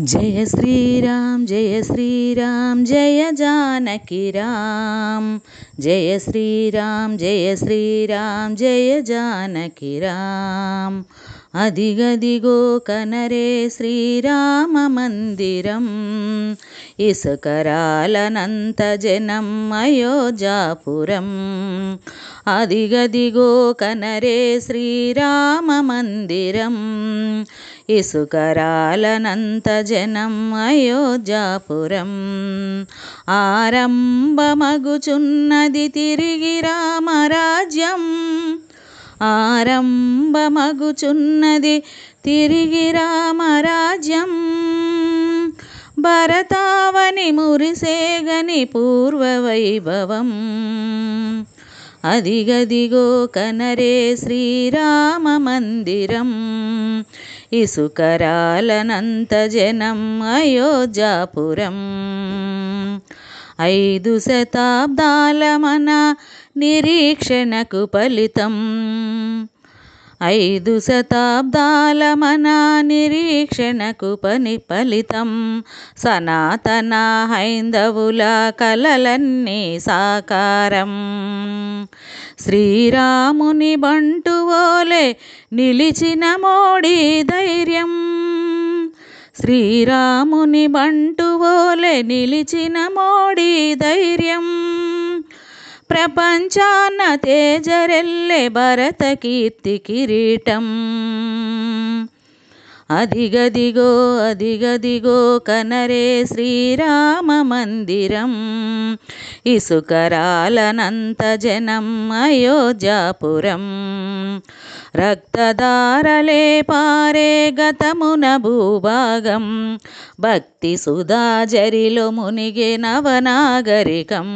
जय श्री राम जय श्री राम जय जानकी राम। जय श्री राम जय श्री राम जय जानकी राम। అదిగదిగో కనరే శ్రీరామ మందిరం. ఇసుకరాలనంత జనం అయోధ్యాపురం. అదిగదిగో కనరే శ్రీరామ మందిరం. ఇసుకరాలనంత జనం అయోధ్యాపురం. ఆరంభమగుచున్నది తిరిగిరా ఆరంభమగుచున్నది తిరిగి రామరాజ్యం. భరతావని మురిసేగని పూర్వ వైభవం అదిగదిగో కనరే శ్రీరామ మందిరం. ఇసుకరాలనంత జనం అయోధ్యాపురం. ఐదు శతాబ్దాల మన నిరీక్షణకు ఫలితం. ఐదు శతాబ్దాల మన నిరీక్షణకు పని ఫలితం. సనాతన హైందవుల కలలన్నీ సాకారం. శ్రీరాముని బంటువోలే నిలిచిన మోడీ ధైర్యం. శ్రీరాముని బంటు పోలే నిలిచిన మోడీ ధైర్యం. ప్రపంచాన తేజరెల్లె భరత కీర్తి కిరీటం. అదిగదిగో అదిగదిగో కనరే శ్రీరామ మందిరం. ఇసుకరాలనంత జనం అయోధ్యాపురం. రక్తదారలే పారే గతమున భూభాగం. భక్తి సుధాజరిలో మునిగే నవనాగరికం.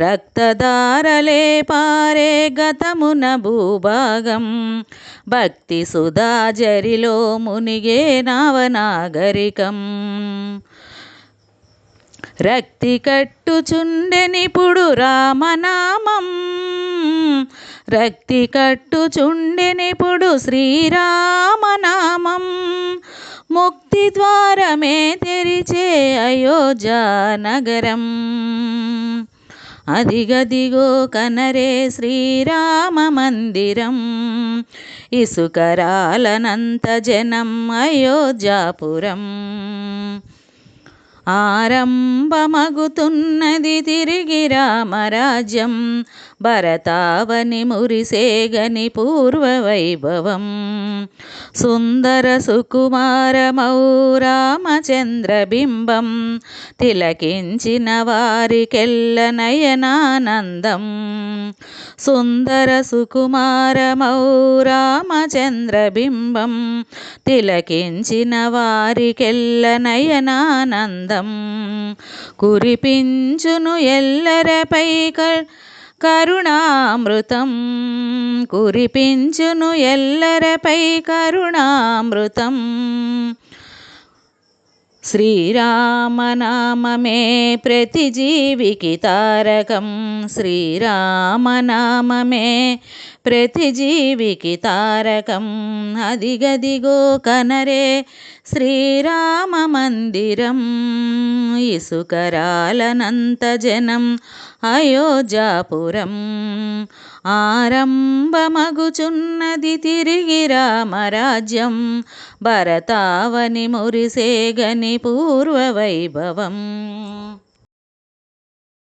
రక్తదారలే పారే గతమున భూభాగం. భక్తి సుధా జరిలో మునిగే నావనాగరికం. రక్తి కట్టుచుండెనిపుడు రామనామం. రక్తి కట్టుచుండెనిపుడు శ్రీరామనామం. ముక్తి ద్వారమే తెరిచే అయోధ్య నగరం. అదిగదిగో కనరే శ్రీరామ మందిరం. ఇసుకరాలనంత జనం అయోధ్యాపురం. ఆరంభమగుతున్నది తిరిగి రామరాజ్యం. భరతావని మురిసేగని పూర్వ వైభవం సుందర సుకుమారమౌరామచంద్రబింబం తిలకించిన వారికెల్ల నయనానందం. సుందర సుకుమారమౌ తిలకించిన వారికెల్ల నయనానందం. కురిపించును ఎల్లరపై కరుణామృతం. కురిపించును ఎల్లరపై కరుణామృతం. శ్రీరామనామమే ప్రతి జీవికి తారకం. శ్రీరామనామమే ప్రతి జీవికి తారకం. అదిగదిగో కనరే శ్రీరామ మందిరం. ఇసుకరాలనంత జనం అయోధ్యాపురం. ఆరంభమగుచున్నది తిరిగి రామరాజ్యం. భరతావని మురిసేగని పూర్వ వైభవం